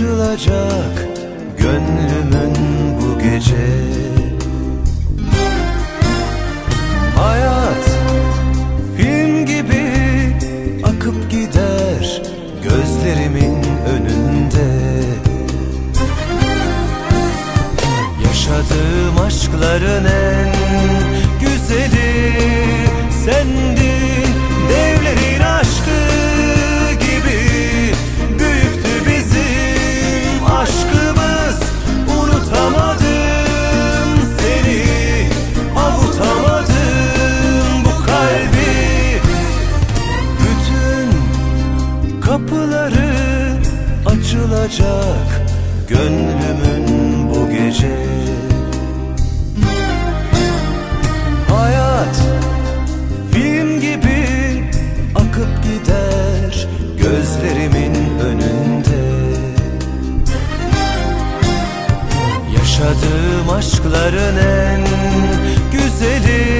Açılacak Gönlümün bu gece. Hayat film gibi akıp gider Gözlerimin önünde. Yaşadığım aşkların en kapıları açılacak gönlümün bu gece. Hayat film gibi akıp gider gözlerimin önünde. Yaşadığım aşkların en güzeli